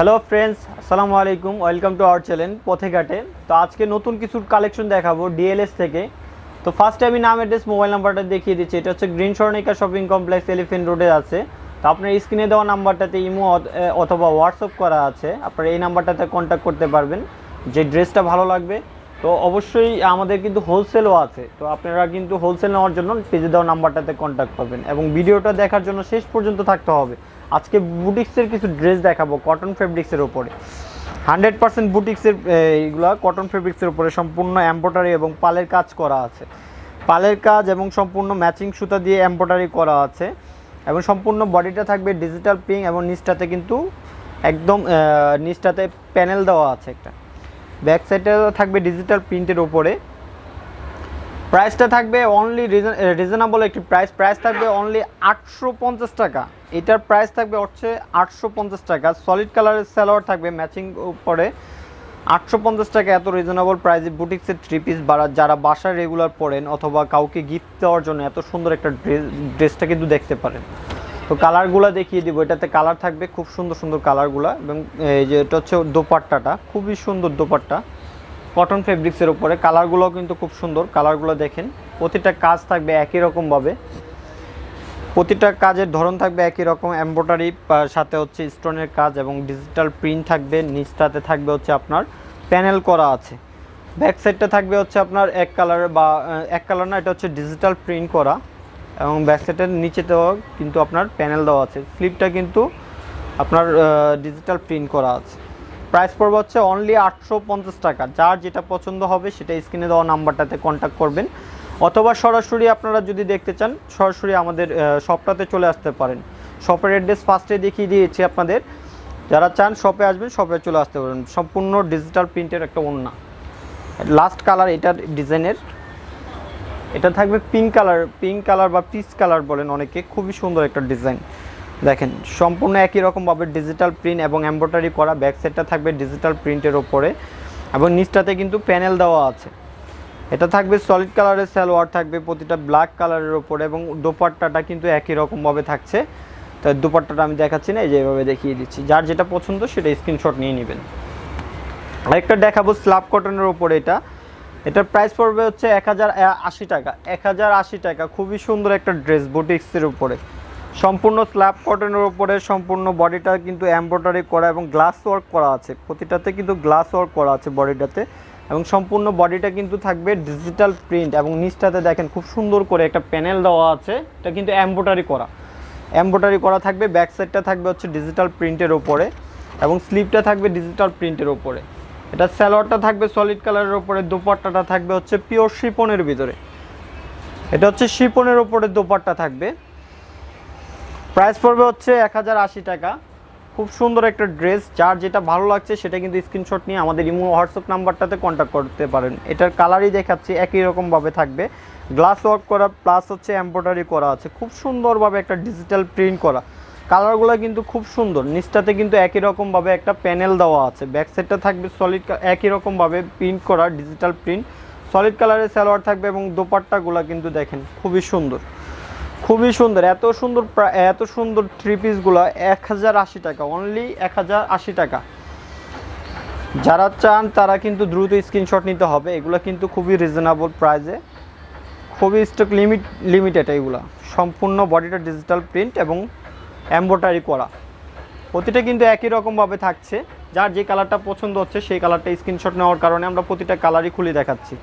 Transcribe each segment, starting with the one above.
Hello friends আসসালামু আলাইকুম welcome to our channel পথে ঘাটে তো আজকে নতুন কিছু কালেকশন দেখাবো ডিএলএস থেকে। তো ফার্স্টে আমি নাম অ্যাড্রেস মোবাইল নাম্বারটা দেখিয়ে দিচ্ছি। এটা হচ্ছে green Swarnika shopping complex elephant রোডে আছে। তো আপনার স্ক্রিনে দেওয়া নাম্বারটাতে ইমো অথবা হোয়াটসঅ্যাপ করা আছে। আপনারা এই নাম্বারটাতে কন্ট্যাক্ট করতে পারবেন। যে ড্রেসটা ভালো লাগবে। তো অবশ্যই আমাদের কিন্তু হোলসেলও আছে। তো আপনারা কিন্তু হোলসেল নেওয়ার জন্য পেজে দেওয়া নাম্বারটাতে কন্ট্যাক্ট করবেন এবং ভিডিওটা দেখার জন্য শেষ পর্যন্ত থাকতে হবে। আজকে বুটিক্সের কিছু ড্রেস দেখাবো কটন ফেব্রিক্সের ওপরে হান্ড্রেড পার্সেন্ট বুটিক্সের এইগুলা কটন ফেব্রিক্সের উপরে সম্পূর্ণ এম্ব্রয়ডারি এবং পালের কাজ করা আছে। পালের কাজ এবং সম্পূর্ণ ম্যাচিং সুতা দিয়ে এম্ব্রয়ডারি করা আছে এবং সম্পূর্ণ বডিটা থাকবে ডিজিটাল পিং এবং নিচটাতে কিন্তু একদম নিচটাতে প্যানেল দেওয়া আছে একটা। ব্যাক সাইডে থাকবে ডিজিটাল প্রিন্টের উপরে। প্রাইসটা থাকবে অনলি রিজনেবল একটি প্রাইস প্রাইস থাকবে অনলি আটশো পঞ্চাশ টাকা। এটার প্রাইস থাকবে হচ্ছে আটশো পঞ্চাশ টাকা। সলিড কালারের স্যালোয়ার থাকবে ম্যাচিং উপরে। আটশো পঞ্চাশ টাকা এত রিজনেবল প্রাইসে বুটিক্সের থ্রি পিস বাড়া যারা বাসায় রেগুলার পরেন অথবা কাউকে গিফট দেওয়ার জন্য এত সুন্দর একটা ড্রেস ড্রেসটা কিন্তু দেখতে পারেন। তো কালারগুলো দেখিয়ে দিব। এটাতে কালার থাকবে খুব সুন্দর সুন্দর কালারগুলো এবং এই যে এটা হচ্ছে দোপাট্টাটা। খুবই সুন্দর দোপাট্টা। কটন ফেব্রিক্সের উপরে। কালারগুলো কিন্তু খুব সুন্দর। কালারগুলো দেখেন, প্রতিটা কাজ থাকবে একই রকমভাবে প্রতিটা কাজের ধরন থাকবে একই রকম। এমব্রয়ডারি সাথে হচ্ছে স্টোনের কাজ এবং ডিজিটাল প্রিন্ট থাকবে। নিচটাতে থাকবে হচ্ছে আপনার প্যানেল করা আছে। ব্যাক সাইডটা থাকবে হচ্ছে আপনার এক কালার বা এক কালার না, এটা হচ্ছে ডিজিটাল প্রিন্ট করা। এবং ব্যাক সাইডের নিচেতেও কিন্তু আপনার প্যানেল দেওয়া আছে। স্লিপটা কিন্তু আপনার ডিজিটাল প্রিন্ট করা আছে। প্রাইস পড়বে হচ্ছে অনলি আটশো পঞ্চাশ টাকা। যার যেটা পছন্দ হবে সেটা স্ক্রিনে দেওয়া নাম্বারটাতে কন্ট্যাক্ট করবেন। অথবা সরাসরি আপনারা যদি দেখতে চান, সরাসরি আমাদের শপটাতে চলে আসতে পারেন। শপের অ্যাড্রেস ফার্স্টে দেখিয়ে দিয়েছি আপনাদের। যারা চান শপে আসবেন শপে চলে আসতে পারেন। সম্পূর্ণ ডিজিটাল প্রিন্টের একটা ওড়না। লাস্ট কালার এটার ডিজাইনের এটা থাকবে পিঙ্ক কালার পিঙ্ক কালার বা পিচ কালার বলেন অনেকে। খুবই সুন্দর একটা ডিজাইন দেখেন, সম্পূর্ণ একই রকমভাবে ডিজিটাল প্রিন্ট এবং এমব্রয়ডারি করা ব্যাক সাইডটা থাকবে ডিজিটাল প্রিন্টের ওপরে এবং নিচটাতে কিন্তু প্যানেল দেওয়া আছে। এটা থাকবে সলিড কালারের সালোয়ার, থাকবে প্রতিটা ব্ল্যাক কালারের ওপরে এবং দোপাট্টাটা কিন্তু একই রকমভাবে থাকছে। তো দোপাট্টাটা আমি দেখাচ্ছি না, এই যে এভাবে দেখিয়ে দিচ্ছি। যার যেটা পছন্দ সেটা স্ক্রিনশট নিয়ে নেবেন। আরেকটা দেখাবো স্ল্যাব কটনের ওপরে এটা। এটার প্রাইস পড়বে হচ্ছে এক হাজার আশি টাকা। এক হাজার আশি টাকা। খুবই সুন্দর একটা ড্রেস বুটিক্সের উপরে। সম্পূর্ণ স্ল্যাব কটনের উপরে সম্পূর্ণ বডিটা কিন্তু এমব্রয়ডারি করা এবং গ্লাস ওয়ার্ক করা আছে। প্রতিটাতে কিন্তু গ্লাস ওয়ার্ক করা আছে বডিটাতে এবং সম্পূর্ণ বডিটা কিন্তু থাকবে ডিজিটাল প্রিন্ট এবং নিচটাতে দেখেন খুব সুন্দর করে একটা প্যানেল দেওয়া আছে। এটা কিন্তু এমব্রয়ডারি করা। এমব্রয়ডারি করা থাকবে, ব্যাক সাইডটা থাকবে হচ্ছে ডিজিটাল প্রিন্টের ওপরে এবং স্লিপটা থাকবে ডিজিটাল প্রিন্টের ওপরে এটা স্যালোয়ারটা থাকবে সলিড কালারের ওপরে দোপাট্টাটা থাকবে হচ্ছে পিওর শিপনের ভিতরে। এটা হচ্ছে শিপনের ওপরে দোপাট্টা থাকবে। প্রাইস পড়বে হচ্ছে এক হাজার আশি টাকা। খুব সুন্দর একটা ড্রেস, যার যেটা ভালো লাগছে সেটা কিন্তু স্ক্রিনশট নিয়ে আমাদের ইমো হোয়াটসঅ্যাপ নাম্বারটাতে কন্ট্যাক্ট করতে পারেন। এটার কালারই দেখাচ্ছি, একই রকমভাবে থাকবে। গ্লাস ওয়ার্ক করা প্লাস হচ্ছে এমব্রয়ডারি করা আছে। খুব সুন্দরভাবে একটা ডিজিটাল প্রিন্ট করা। কালারগুলো কিন্তু খুব সুন্দর। নিচটাতে কিন্তু একই রকমভাবে একটা প্যানেল দেওয়া আছে। ব্যাক থাকবে সলিড একই রকমভাবে প্রিন্ট করা ডিজিটাল প্রিন্ট সলিড কালারের সালোয়ার থাকবে এবং দোপাট্টাগুলো কিন্তু দেখেন, খুবই সুন্দর। খুবই সুন্দর। এত সুন্দর এত সুন্দর থ্রি পিসগুলো এক হাজার আশি টাকা অনলি এক হাজার আশি টাকা। যারা চান তারা কিন্তু দ্রুত স্ক্রিনশট নিতে হবে। এগুলো কিন্তু খুবই রিজনেবল প্রাইসে খুবই স্টক লিমিট লিমিটেড এইগুলো সম্পূর্ণ বডিটা ডিজিটাল প্রিন্ট এবং এম্ব্রয়ডারি করা। প্রতিটা কিন্তু একই রকমভাবে থাকছে। যার যে কালারটা পছন্দ হচ্ছে সেই কালারটা স্ক্রিনশট নেওয়ার কারণে আমরা প্রতিটা কালারই খুলে দেখাচ্ছি।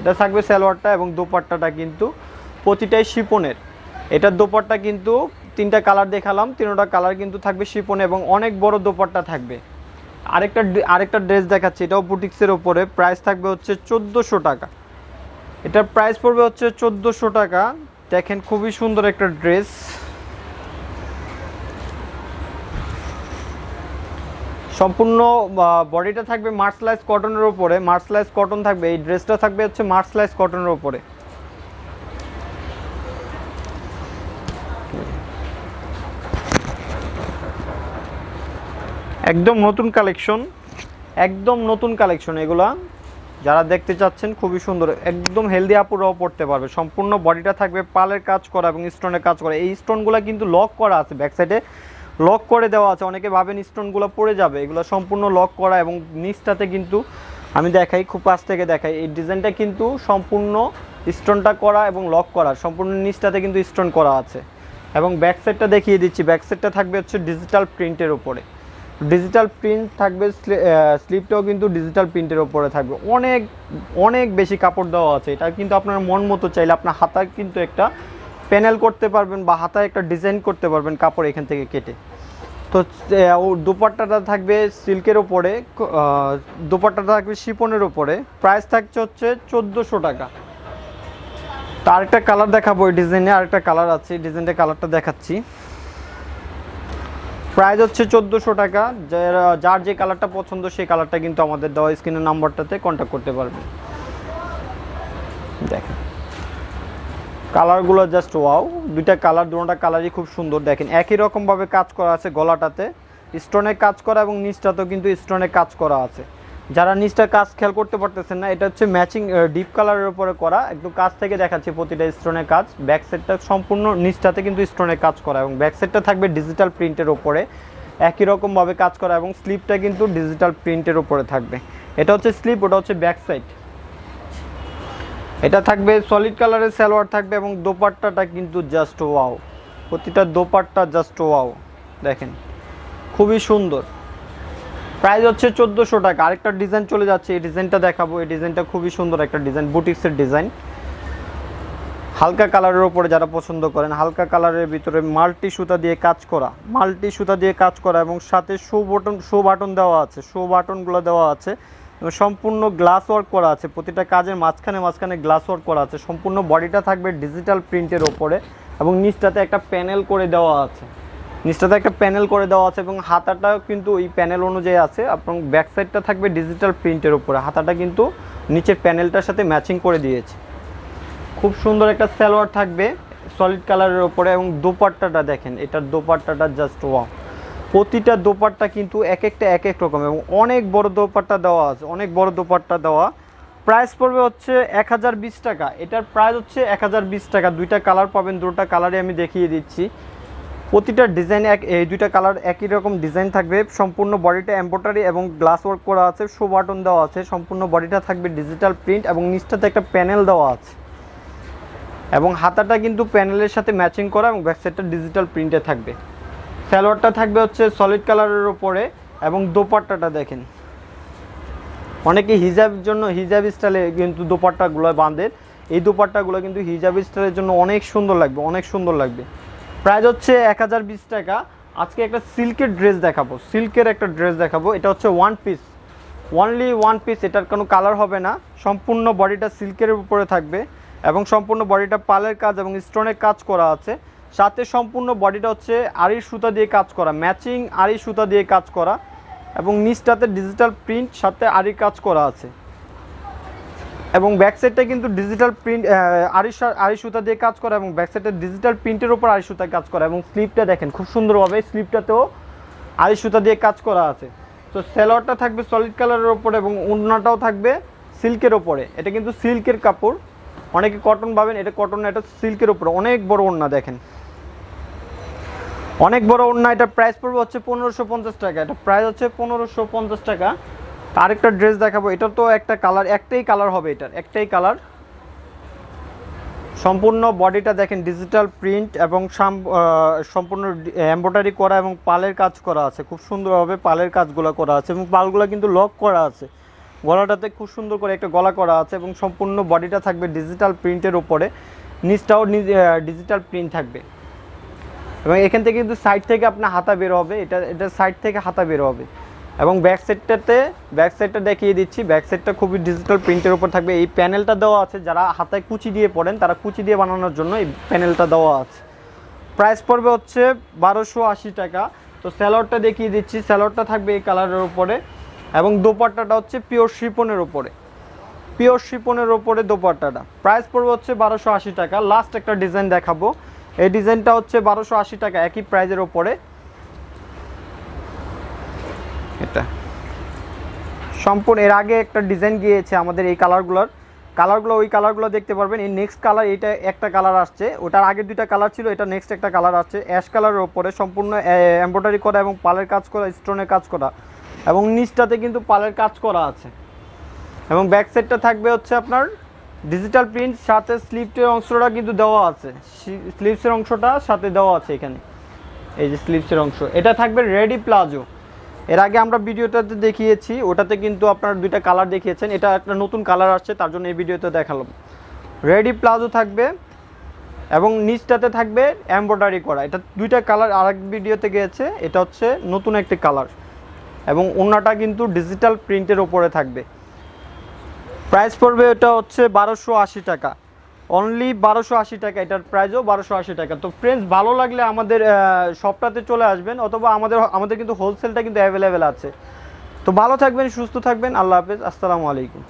এটা থাকবে সালোয়ারটা এবং দোপাট্টাটা কিন্তু প্রতিটাই শিপনের। এটার দোপাট্টা কিন্তু তিনটা কালার দেখালাম, তিনটা কালার কিন্তু থাকবে শিপনে এবং অনেক বড় দোপাট্টা থাকবে। আরেকটা আরেকটা ড্রেস দেখাচ্ছি, এটাও বুটিক্সের ওপরে প্রাইস থাকবে হচ্ছে চোদ্দোশো টাকা। এটার প্রাইস পড়বে হচ্ছে চোদ্দোশো টাকা। দেখেন খুবই সুন্দর একটা ড্রেস। সম্পূর্ণ বডিটা থাকবে মার্সলাইজ কটনের ওপরে মার্সলাইজ কটন থাকবে, এই ড্রেসটা থাকবে হচ্ছে মার্সলাইজ কটনের উপরে। একদম নতুন কালেকশন, একদম নতুন কালেকশন এগুলা। যারা দেখতে চাচ্ছেন, খুবই সুন্দর, একদম হেলদি আপুরাও পড়তে পারবে। সম্পূর্ণ বডিটা থাকবে পালের কাজ করা এবং স্টোনের কাজ করা। এই স্টোনগুলো কিন্তু লক করা আছে ব্যাক সাইডে লক করে দেওয়া আছে। অনেকে ভাবেন স্টোনগুলো পড়ে যাবে, এগুলো সম্পূর্ণ লক করা এবং নিচটাতে কিন্তু আমি দেখাই, খুব পাশ থেকে দেখাই। এই ডিজাইনটা কিন্তু সম্পূর্ণ স্টোনটা করা এবং লক করা, সম্পূর্ণ নিচটাতে কিন্তু স্টোন করা আছে। এবং ব্যাক সাইডটা দেখিয়ে দিচ্ছি ব্যাক সাইডটা থাকবে হচ্ছে ডিজিটাল প্রিন্টের উপরে। ডিজিটাল প্রিন্ট থাকবে স্লিপটাও কিন্তু ডিজিটাল প্রিন্টের ওপরে থাকবে। অনেক অনেক বেশি কাপড় দেওয়া আছে। এটা কিন্তু আপনার মন মতো চাইলে আপনার হাতায় কিন্তু একটা প্যানেল করতে পারবেন বা হাতায় একটা ডিজাইন করতে পারবেন কাপড় এখান থেকে কেটে। তো দোপাট্টাটা থাকবে সিল্কের ওপরে দুপাট্টাটা থাকবে শিপনের ওপরে প্রাইস থাকছে হচ্ছে চোদ্দোশো টাকা। তো আরেকটা কালার দেখাবো এই ডিজাইনে আরেকটা কালার আছে। ডিজাইনটা কালারটা দেখাচ্ছি। প্রাইস হচ্ছে চোদ্দোশো টাকা। যার যে কালারটা পছন্দ, সেই কালারটা কিন্তু আমাদের দেওয়া স্ক্রিনের নাম্বারটাতে কন্ট্যাক্ট করতে পারবে। দেখেন। কালারগুলো জাস্ট ওয়াও দুইটা কালার দুটা কালারই খুব সুন্দর। দেখেন, একই রকমভাবে কাজ করা আছে গলাটাতে। স্টোনে কাজ করা এবং নিচটাতেও কিন্তু স্টোনে কাজ করা আছে। যারা নিচটা কাজ খেয়াল করতে পারতেছেন না, এটা হচ্ছে ম্যাচিং ডিপ কালারের উপরে করা। একদম কাজ থেকে দেখাচ্ছে প্রতিটা স্টোনের কাজ। ব্যাক সাইডটা সম্পূর্ণ নিচটাতে কিন্তু স্টোনের কাজ করা এবং ব্যাক থাকবে ডিজিটাল প্রিন্টের ওপরে একই রকমভাবে কাজ করা এবং স্লিপটা কিন্তু ডিজিটাল প্রিন্টের ওপরে থাকবে। এটা হচ্ছে স্লিপ ওটা হচ্ছে ব্যাক সাইড এটা থাকবে সলিড কালারের সালোয়ার থাকবে এবং দোপাট্টাটা কিন্তু জাস্ট ওয়াও প্রতিটা দোপাট্টা জাস্ট ওয়াও দেখেন, খুবই সুন্দর। প্রাইস হচ্ছে চোদ্দোশো টাকা। আরেকটা ডিজাইন চলে যাচ্ছে, এই ডিজাইনটা দেখাবো। এই ডিজাইনটা খুবই সুন্দর একটা ডিজাইন, বুটিক্সের ডিজাইন। হালকা কালারের ওপরে যারা পছন্দ করেন, হালকা কালারের ভিতরে মাল্টি সুতা দিয়ে কাজ করা, মাল্টি সুতা দিয়ে কাজ করা এবং সাথে শো বাটন শো বাটন দেওয়া আছে শো বাটনগুলো দেওয়া আছে। সম্পূর্ণ গ্লাস ওয়ার্ক করা আছে, প্রতিটা কাজের মাঝখানে মাঝখানে গ্লাস ওয়ার্ক করা আছে। সম্পূর্ণ বডিটা থাকবে ডিজিটাল প্রিন্টের ওপরে এবং নিচটাতে একটা প্যানেল করে দেওয়া আছে। নিচটাতে একটা প্যানেল করে দেওয়া আছে এবং হাতাটাও কিন্তু ওই প্যানেল অনুযায়ী আছে। এবং ব্যাক সাইডটা থাকবে ডিজিটাল প্রিন্টের উপরে। হাতাটা কিন্তু নিচের প্যানেলটার সাথে ম্যাচিং করে দিয়েছে। খুব সুন্দর একটা সালোয়ার থাকবে সলিড কালারের ওপরে এবং দোপাট্টাটা দেখেন, এটার দোপাট্টাটা জাস্ট ওয়াও প্রতিটা দোপাট্টা কিন্তু এক একটা, এক এক রকম এবং অনেক বড় দোপাট্টা দেওয়া আছে, অনেক বড় দোপাট্টা দেওয়া। প্রাইস পড়বে হচ্ছে এক হাজার বিশ টাকা। এটার প্রাইস হচ্ছে এক হাজার বিশ টাকা। দুইটা কালার পাবেন, দুটো কালারে আমি দেখিয়ে দিচ্ছি। প্রতিটা ডিজাইন এক, এই দুইটা কালার একই রকম ডিজাইন থাকবে। সম্পূর্ণ বডিটা এম্ব্রয়ডারি এবং গ্লাস ওয়ার্ক করা আছে শো বাটন দেওয়া আছে, সম্পূর্ণ বডিটা থাকবে ডিজিটাল প্রিন্ট এবং নিচটাতে একটা প্যানেল দেওয়া আছে। এবং হাতাটা কিন্তু প্যানেলের সাথে ম্যাচিং করা এবং ব্যাক সাইডটা ডিজিটাল প্রিন্টে থাকবে। সালোয়ারটা থাকবে হচ্ছে সলিড কালারের ওপরে এবং দোপাট্টাটা দেখেন। অনেকে হিজাবের জন্য, হিজাব স্টাইলে কিন্তু দোপাট্টাগুলো বাঁধে। এই দোপাট্টাগুলো কিন্তু হিজাব স্টাইলের জন্য অনেক সুন্দর লাগবে, অনেক সুন্দর লাগবে। প্রাইস হচ্ছে এক হাজার বিশ টাকা। আজকে একটা সিল্কের ড্রেস দেখাবো। সিল্কের একটা ড্রেস দেখাবো। এটা হচ্ছে one piece only one piece এটার কোনো কালার হবে না। সম্পূর্ণ বডিটা সিল্কের উপরে থাকবে এবং সম্পূর্ণ বডিটা পালের কাজ এবং স্টোনের কাজ করা আছে। সাথে সম্পূর্ণ বডিটা হচ্ছে আড়ি সুতা দিয়ে কাজ করা ম্যাচিং আড়ি সুতা দিয়ে কাজ করা এবং নিচটাতে ডিজিটাল প্রিন্ট সাথে আড়ি কাজ করা আছে। এবং ব্যাক সাইডটা কিন্তু ডিজিটাল প্রিন্ট আড়ি আড়ি সুতা দিয়ে কাজ করা এবং ব্যাক সাইডে ডিজিটাল প্রিন্টের উপর আড়ি সুতা কাজ করা এবং স্লিপটা দেখেন, খুব সুন্দরভাবে স্লিপটাতেও আড়ি সুতা দিয়ে কাজ করা আছে। তো সেলোয়ারটা থাকবে সলিড কালারের ওপরে এবং ওড়নাটাও থাকবে সিল্কের ওপরে এটা কিন্তু সিল্কের কাপড়। অনেকে কটন পাবেন এটা কটন এটা সিল্কের উপরে। অনেক বড় ওড়না দেখেন। অনেক বড় ওড়না এটা প্রাইস পড়বে হচ্ছে পনেরোশো পঞ্চাশ টাকা। এটা প্রাইস হচ্ছে পনেরোশো পঞ্চাশ টাকা। আরেকটা ড্রেস দেখাবো, এটা তো একটা কালার একটাই কালার হবে এটার, একটাই কালার সম্পূর্ণ বডিটা দেখেন ডিজিটাল প্রিন্ট এবং সাম- সম্পূর্ণ এমব্রয়ডারি করা এবং পালের কাজ করা আছে। খুব সুন্দরভাবে পালের কাজগুলো করা আছে এবং পালগুলো কিন্তু লক করা আছে। গলাটাতে খুব সুন্দর করে একটা গলা করা আছে এবং সম্পূর্ণ বডিটা থাকবে ডিজিটাল প্রিন্টের উপরে। নিচটাও ডিজিটাল প্রিন্ট থাকবে। এবং এখান থেকে কিন্তু সাইড থেকে আপনার হাতা বের হবে, এটা এটা সাইড থেকে হাতা বের হবে। এবং ব্যাক সাইডটাতে ব্যাক সাইডটা দেখিয়ে দিচ্ছি। ব্যাক সাইডটা খুবই ডিজিটাল প্রিন্টের উপর থাকবে। এই প্যানেলটা দেওয়া আছে, যারা হাতায় কুচি দিয়ে পড়েন, তারা কুচি দিয়ে বানানোর জন্য এই প্যানেলটা দেওয়া আছে। প্রাইস পড়বে হচ্ছে বারোশো আশি টাকা। তো স্যালোয়ারটা দেখিয়ে দিচ্ছি। স্যালোয়ারটা থাকবে এই কালারের উপরে। এবং দোপাট্টাটা হচ্ছে পিওর শিপনের উপরে। পিওর শিপনের ওপরে দোপাট্টাটা। প্রাইস পড়বে হচ্ছে বারোশো আশি টাকা। লাস্ট একটা ডিজাইন দেখাবো। এই ডিজাইনটা হচ্ছে বারোশো আশি টাকা, একই প্রাইজের ওপরে সম্পূর্ণ এর আগে একটা ডিজাইন গিয়েছে আমাদের এই কালারগুলোর। কালারগুলো ওই কালারগুলো দেখতে পারবেন। এই নেক্সট কালার এটা একটা কালার আসছে। ওটার আগে দুইটা কালার ছিল, এটা নেক্সট একটা কালার আসছে। অ্যাশ কালারের ওপরে সম্পূর্ণ এমব্রয়ডারি করা এবং পালের কাজ করা স্টোনের কাজ করা। এবং নিচটাতে কিন্তু পালের কাজ করা আছে। এবং ব্যাক সাইডটা থাকবে হচ্ছে আপনার ডিজিটাল প্রিন্ট সাথে স্লিপের অংশটা কিন্তু দেওয়া আছে। স্লিপসের অংশটা সাথে দেওয়া আছে এখানে। এই যে স্লিপসের অংশ। এটা থাকবে রেডি প্লাজো এর আগে আমরা ভিডিওটাতে দেখিয়েছি, ওটাতে কিন্তু আপনার দুইটা কালার দেখিয়েছেন। এটা একটা নতুন কালার আসছে, তার জন্য এই ভিডিওতে দেখালাম। রেডি প্লাজো থাকবে এবং নিচটাতে থাকবে এমব্রয়ডারি করা। এটা দুইটা কালার আরেক ভিডিওতে গিয়েছে, এটা হচ্ছে নতুন একটি কালার এবং অন্যটা কিন্তু ডিজিটাল প্রিন্টের ওপরে থাকবে। প্রাইস পড়বে এটা হচ্ছে বারোশো টাকা। অনলি বারোশো আশি টাকা, এটার প্রাইসও বারোশো আশি টাকা। তো ফ্রেন্ডস ভালো লাগলে আমাদের শপটাতে চলে আসবেন, অথবা আমাদের আমাদের কিন্তু হোলসেলটা কিন্তু অ্যাভেলেবেল আছে। তো ভালো থাকবেন, সুস্থ থাকবেন, আল্লাহ হাফেজ, আসসালামু আলাইকুম।